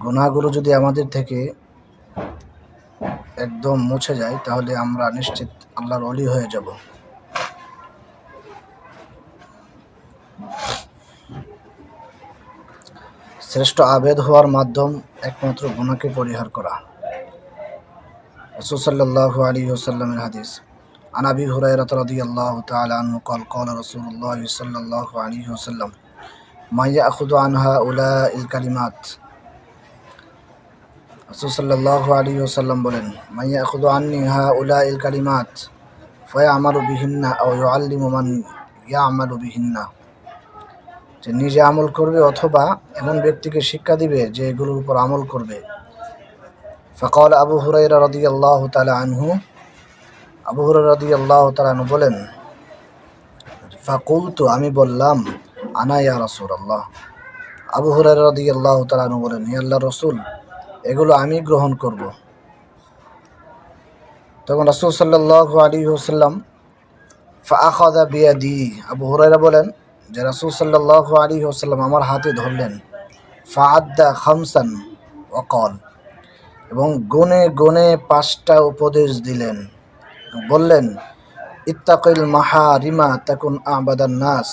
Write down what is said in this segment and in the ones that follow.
গুনাহগুলো যদি আমাদের থেকে একদম মুছে যায় তাহলে আমরা নিশ্চিত আল্লাহর অলি হয়ে যাব শ্রেষ্ঠ আবেদ হওয়ার মাধ্যম একমাত্র গুনাহকে পরিহার করা রসুল সাল্লাল্লাহু আলাইহি ওয়াসাল্লামের হাদিস عن ابي هريره رضي الله تعالى عنه قال قال رسول الله صلى الله عليه وسلم ما ياخذ عن هؤلاء الكلمات রসুসাল্লাহ আলী বলেন মাইয়া খুদু আন্নি হা উলা ইল কালিমাত ফয়া আমারও বিহিন্না ও আল্লি মোমান ইয়া আমারও বিহিন্না। যে নিজে আমল করবে অথবা এমন ব্যক্তিকে শিক্ষা দিবে যে এগুলোর উপর আমল করবে। ফকল আবু হুরাইরা রদি আল্লাহ তালা আনহু, আবু হুরাই রদি আল্লাহ তালা আনহু বলেন ফাকুল তো আমি বললাম, আনা ইয়া রসুল আল্লাহ আবু হুরাই রদি আল্লাহ তালা আনহু বলেন ইয়া আল্লাহ রসুল এগুলো আমি গ্রহণ করব। তখন রাসূল সাল্লাল্লাহু আলাইহি ওয়াসাল্লাম, ফাআখাযা বিয়াদি। আবু হুরাইরা বলেন যে, রাসূল সাল্লাল্লাহু আলাইহি ওয়াসাল্লাম আমার হাতে ধরলেন, ফাআদ্দা খামসান অকল এবং গনে গনে পাঁচটা উপদেশ দিলেন। বললেন, ইত্তাকিল মাহারিমা তাকুন আবাদান নাস।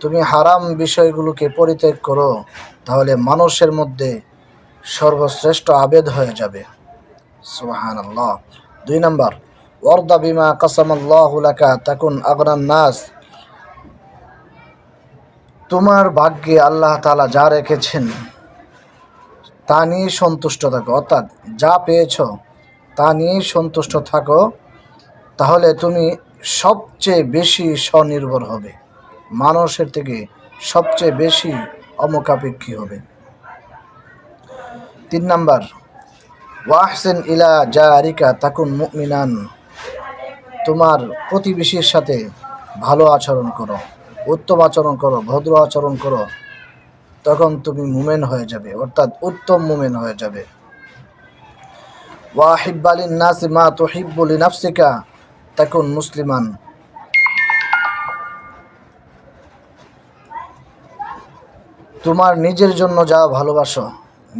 তুমি হারাম বিষয়গুলোকে পরিত্যাগ করো, তাহলে মানুষের মধ্যে সর্বশ্রেষ্ঠ আবেদ হয়ে যাবে। সুবাহান আল্লাহ দুই নম্বর, ওয়ারদা বিমা কাসাম আল্লাহ লাকা তাকুন আগনান নাস। তোমার ভাগ্যে আল্লাহ তাআলা যা রেখেছেন, তা নিয়ে সন্তুষ্ট থাকো। অর্থাৎ যা পেয়েছ, তা নিয়ে সন্তুষ্ট থাকো, তাহলে তুমি সবচেয়ে বেশি স্বনির্ভর হবে। মানুষের থেকে সবচেয়ে বেশি অমুখাপেক্ষী হবে। তিন নাম্বার, ওয়াহসেন ইলা জারিকা তাকুন মুমিনান তোমার প্রতিবেশীর সাথে ভালো আচরণ করো, উত্তম আচরণ করো, ভদ্র আচরণ করো, তখন তুমি মুমেন হয়ে যাবে, অর্থাৎ উত্তম মুমেন হয়ে যাবে। ওয়াহিব্বালিন নাসি মা তুহিব্বুলি নাফসিকা তাকুন মুসলিমান তোমার নিজের জন্য যা ভালোবাসো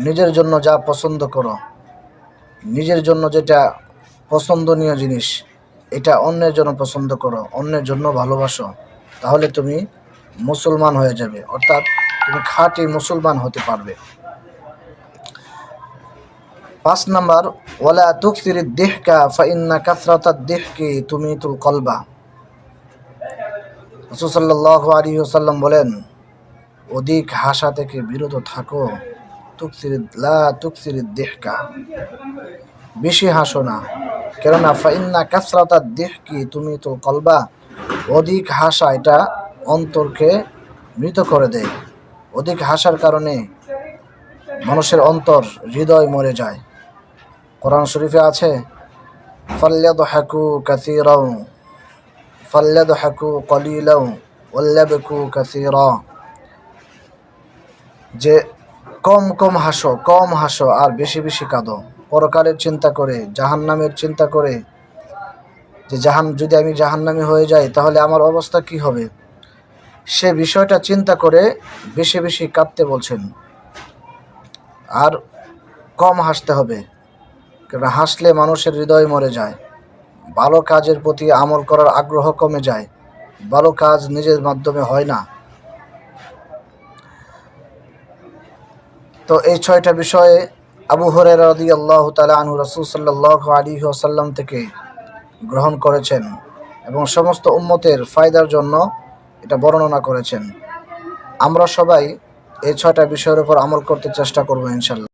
নিজের জন্য যা পছন্দ করো। নিজের জন্য যেটা পছন্দনীয় জিনিস, এটা অন্যের জন্য পছন্দ করো, অন্যের জন্য ভালোবাসো, তাহলে তুমি মুসলমান হয়ে যাবে। অর্থাৎ তুমি খাঁটি মুসলমান হতে পারবে। পাঁচ নাম্বার, ওয়ালা তুকসির দেহকা ফাইন্না কাসরাতার দেহকে তুমি তুল কলবা। রসুল সাল্লাহ আলী সাল্লাম বলেন, অধিক হাসা থেকে বিরত থাকো। তুকসির লা তুকসির দেহকা। বেশি হাসো না। কেননা ফাইন্না কাসরাতার দেহকে তুমি তো কলবা। অধিক হাসা এটা অন্তরকে মৃত করে দেয়। অধিক হাসার কারণে মানুষের অন্তর হৃদয় মরে যায়। কোরআন শরীফে আছে ফাল্লাদ হাকু কাসিরাও ফাল্লাদ হাকু কলিলাও ওল্লাবকু কাসিরা। যে কম কম হাসো কম হাসো, আর বেশি বেশি কাঁদো। পরকালের চিন্তা করে, জাহান্নামের চিন্তা করে যে জাহান যদি আমি জাহান্নামি হয়ে যাই, তাহলে আমার অবস্থা কি হবে? সে বিষয়টা চিন্তা করে বেশি বেশি কাঁদতে বলছেন। আর কম হাসতে হবে কারণ হাসলে মানুষের হৃদয় মরে যায়। ভালো কাজের প্রতি আমল করার আগ্রহ কমে যায়। ভালো কাজ নিজের মাধ্যমে হয় না। তো এই ছয়টা বিষয়ে আবু হরের রদি আল্লাহ তালা আনু রসুল সাল্লাহ আলী আসাল্লাম থেকে গ্রহণ করেছেন এবং সমস্ত উম্মতের ফায়দার জন্য এটা বর্ণনা করেছেন। আমরা সবাই এই ছয়টা বিষয়ের উপর আমল করতে চেষ্টা করব ইনশাল্লাহ।